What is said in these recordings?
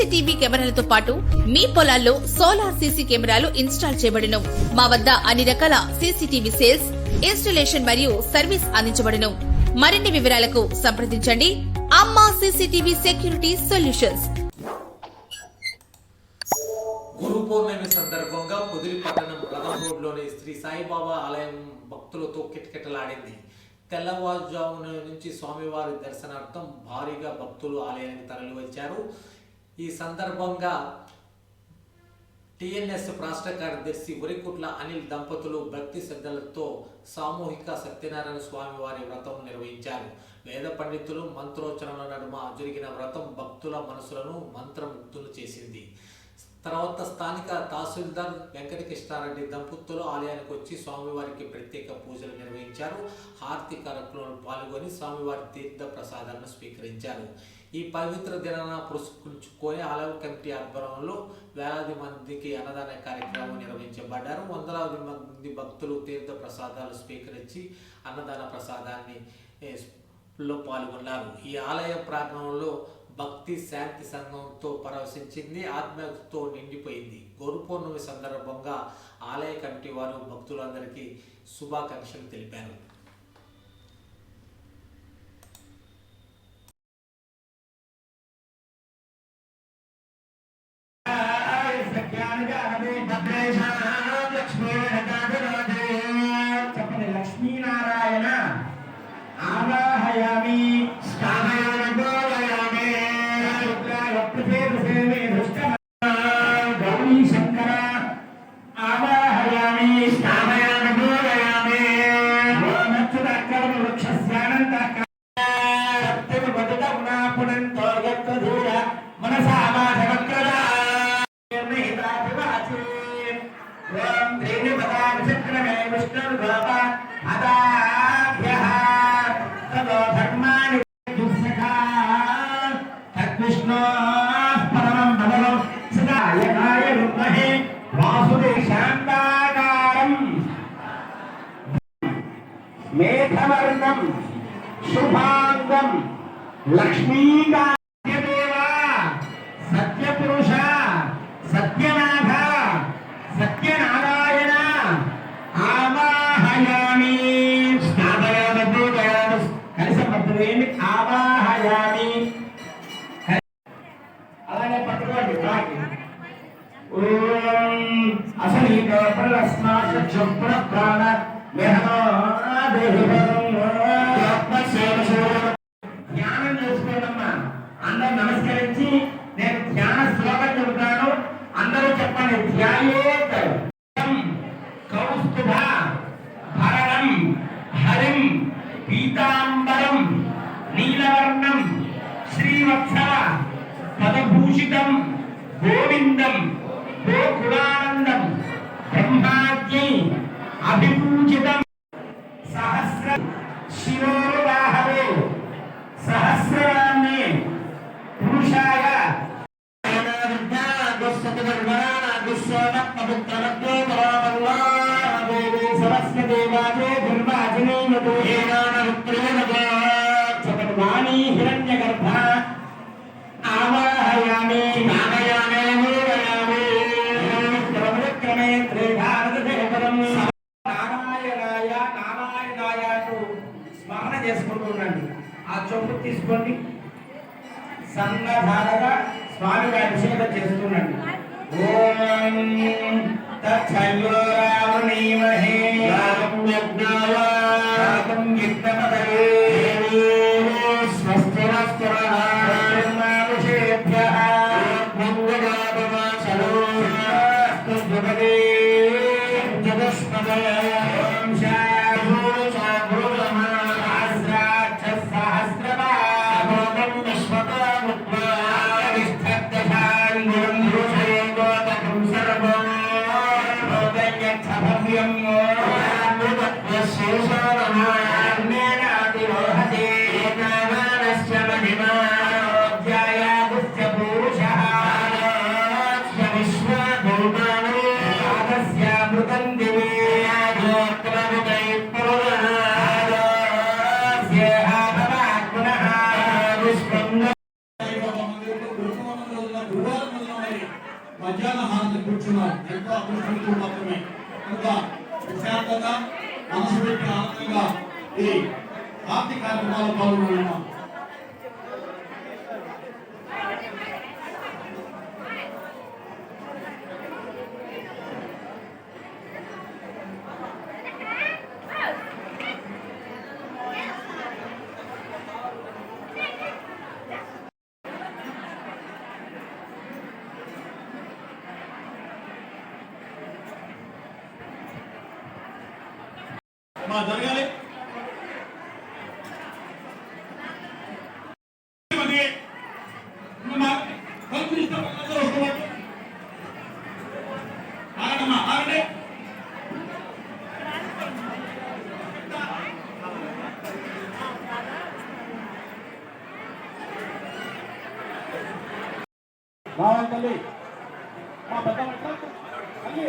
CCTV కెమెరాలతో పాటు మీ పొలాల్లో సోలార్ సీసీ కెమెరాలు ఇన్స్టాల్ చేయబడను. మా వద్ద అన్ని రకాల సీసీటీవీ సేల్స్ ఇన్స్టలేషన్ మరియు సర్వీస్ అందించబడను. మరిన్ని వివరాలకు సంప్రదించండి. Amma CCTV security solutions. Guru Purnima సందర్భంగా పొదిలి పట్టణం ప్రథమ రోడ్లోని శ్రీ సాయిబాబా ఆలయం భక్తులతో కిటకిటలాడింది. తెల్లవారుజామున నుంచి స్వామివారి దర్శనార్థం భారీగా భక్తులు ఆలయానికి తరలివచ్చారు. ఈ సందర్భంగా టిఎన్ఎస్ రాష్ట్ర కార్యదర్శి ఉరికుట్ల అనిల్ దంపతులు భక్తి శ్రద్ధలతో సామూహిక సత్యనారాయణ స్వామి వారి వ్రతం నిర్వహించారు. వేద పండితులు మంత్రోచ్చరణల నడుమ జరిగిన వ్రతం భక్తుల మనసులను మంత్రముగ్ధులు చేసింది. తర్వాత స్థానిక తహసీల్దార్ వెంకటకృష్ణారెడ్డి దంపతులు ఆలయానికి వచ్చి స్వామివారికి ప్రత్యేక పూజలు నిర్వహించారు. హారతి కార్యక్రమంలో పాల్గొని స్వామివారి తీర్థ ప్రసాదాలను స్వీకరించారు. ఈ పవిత్ర దినాన పురస్కరించుకొని ఆలయ కమిటీ ఆధ్వర్యంలో వేలాది మందికి అన్నదాన కార్యక్రమం నిర్వహించబడ్డారు. వందలాది మంది భక్తులు తీర్థ ప్రసాదాలు స్వీకరించి అన్నదాన ప్రసాదాన్ని లో పాల్గొన్నారు. ఈ ఆలయ ప్రాంగణంలో భక్తి శాంతి సంఘంతో పరవశించింది ఆత్మతో నిండిపోయింది గురు పౌర్ణమి సందర్భంగా ఆలయ కమిటీ వారు భక్తులందరికీ శుభాకాంక్షలు తెలిపారు చెప్పండి పదాభిషక్రమే విష్ణుర్గోప తదో ధర్మాణి దుస్సఖా తద్విష్ణో పరమం బలం సదాయకాయ వాసుదే శాంతాకారం మేఘవర్ణం శుభాంగం లక్ష్మీకార్యదేవా ఆవాహయామి అలానే పట్టుకోండి అసలు ఈ అసలీక ప్రలస్మాశ చొప్పున ప్రాణ ధ్యానం చేసుకోండమ్మా. అందరు నమస్కరించి నేను ధ్యాన శ్లోకం చెబుతాను. అందరూ చెప్పండి ధ్యాయేత్ వాణీ హిరణ్యగర్భ ఆవాహయామి ఆమయామి మూలయామి క్రమక్రమే త్రిభారతదేవరం నారాయణాయ నారాయణాయ అంటూ స్మరణ చేసుకుంటుండండి ఆ చొప్పు తీసుకోండి. సన్నధారగా స్వామికి అభిషేకం చేస్తున్నాడు ఓం తచ్చయోరావణీమహే రాగం యజ్ఞాయ రాగం విధంగా మనసు పెట్టి ఆనందంగా ఈ హారతి కార్యక్రమాలు పాల్గొన్నాం మా జరగాలి. మా రావాలి తల్లి. మా పెద్ద తల్లి.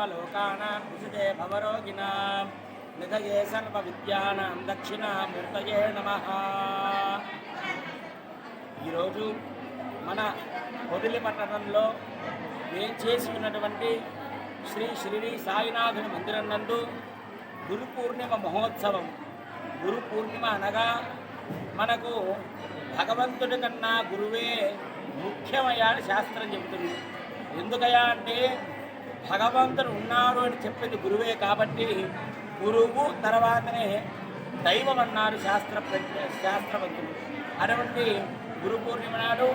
సర్వలోకానాం విశుదే భవరోగిణాం నిధయే సర్వవిద్యానాం దక్షిణామూర్తయే నమ ఈరోజు మన పొదిలి పట్టణంలో వేం చేసి ఉన్నటువంటి శ్రీ శ్రీని సాయినాథుని మందిరం నందు గురు పూర్ణిమ మహోత్సవం. గురు పూర్ణిమ అనగా మనకు భగవంతుడి కన్నా గురువే ముఖ్యమయ్యా అని శాస్త్రం చెబుతుంది. ఎందుకయ్యా అంటే భగవంతుడు ఉన్నాడు అని చెప్పింది గురువే కాబట్టి గురువు తర్వాతనే దైవం అన్నారు శాస్త్ర శాస్త్రవంతులు అటువంటి గురు పూర్ణిమ నాడు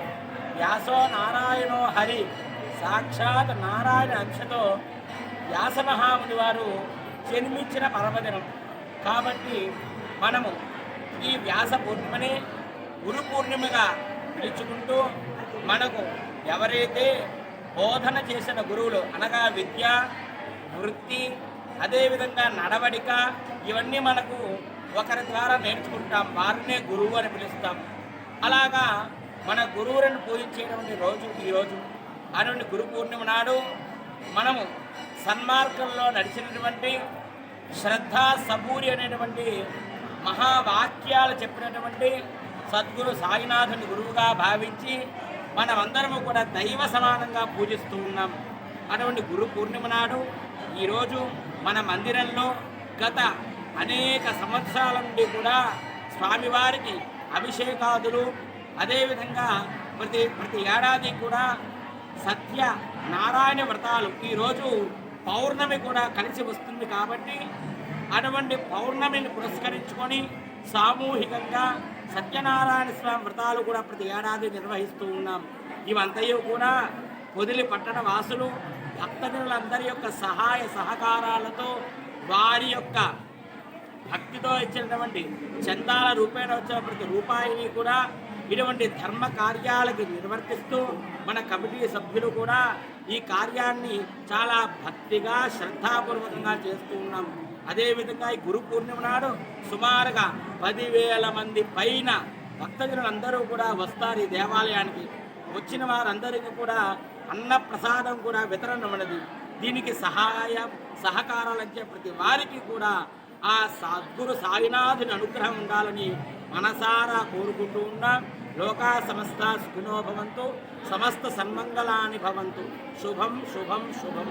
వ్యాసో నారాయణో హరి సాక్షాత్ నారాయణ అంశతో వ్యాస మహాముని వారు జన్మించిన పర్వదినం కాబట్టి మనము ఈ వ్యాస పూర్ణిమని గురు పూర్ణిమగా పిలుచుకుంటూ మనకు ఎవరైతే బోధన చేసిన గురువులు అనగా విద్య వృత్తి అదేవిధంగా నడవడిక ఇవన్నీ మనకు ఒకరి ద్వారా నేర్చుకుంటాం. వారినే గురువు అని పిలుస్తాం. అలాగా మన గురువులను పూజించేటువంటి రోజు ఈరోజు అటువంటి గురు పూర్ణిమ నాడు మనము సన్మార్గంలో నడిచినటువంటి శ్రద్ధ సబూరి అనేటువంటి మహావాక్యాలు చెప్పినటువంటి సద్గురు సాయినాథుని గురువుగా భావించి మనమందరము కూడా దైవ సమానంగా పూజిస్తూ ఉన్నాం. అటువంటి గురు పూర్ణిమ నాడు ఈరోజు మన మందిరంలో గత అనేక సంవత్సరాల నుండి కూడా స్వామివారికి అభిషేకాదులు అదేవిధంగా ప్రతి ప్రతి ఏడాది కూడా సత్య నారాయణ వ్రతాలు ఈరోజు పౌర్ణమి కూడా కలిసి వస్తుంది కాబట్టి అటువంటి పౌర్ణమిని పురస్కరించుకొని సామూహికంగా సత్యనారాయణ స్వామి వ్రతాలు కూడా ప్రతి ఏడాది నిర్వహిస్తూ ఉన్నాం. ఇవంతయు కూడా పొదిలి పట్టణ వాసులు భక్తజనులందరి యొక్క సహాయ సహకారాలతో వారి యొక్క భక్తితో ఇచ్చినటువంటి చందాల రూపేణ వచ్చిన ప్రతి రూపాయిని కూడా ఇటువంటి ధర్మ కార్యాలకి నిర్వర్తిస్తూ మన కమిటీ సభ్యులు కూడా ఈ కార్యాన్ని చాలా భక్తిగా శ్రద్ధాపూర్వకంగా చేస్తూ ఉన్నాం. అదేవిధంగా ఈ గురు పూర్ణిమ నాడు సుమారుగా పదివేల మంది పైన భక్తజనులందరూ కూడా వస్తారు ఈ దేవాలయానికి. వచ్చిన వారందరికీ కూడా అన్న ప్రసాదం కూడా వితరణ ఉన్నది. దీనికి సహాయ సహకారాలు ఇచ్చే ప్రతి వారికి కూడా ఆ సద్గురు సాయినాథుని అనుగ్రహం ఉండాలని మనసారా కోరుకుంటూ ఉన్నాం. లోకా సమస్త సుఖినో భవంతు సమస్త సన్మంగళాని భవంతు. శుభం శుభం శుభం.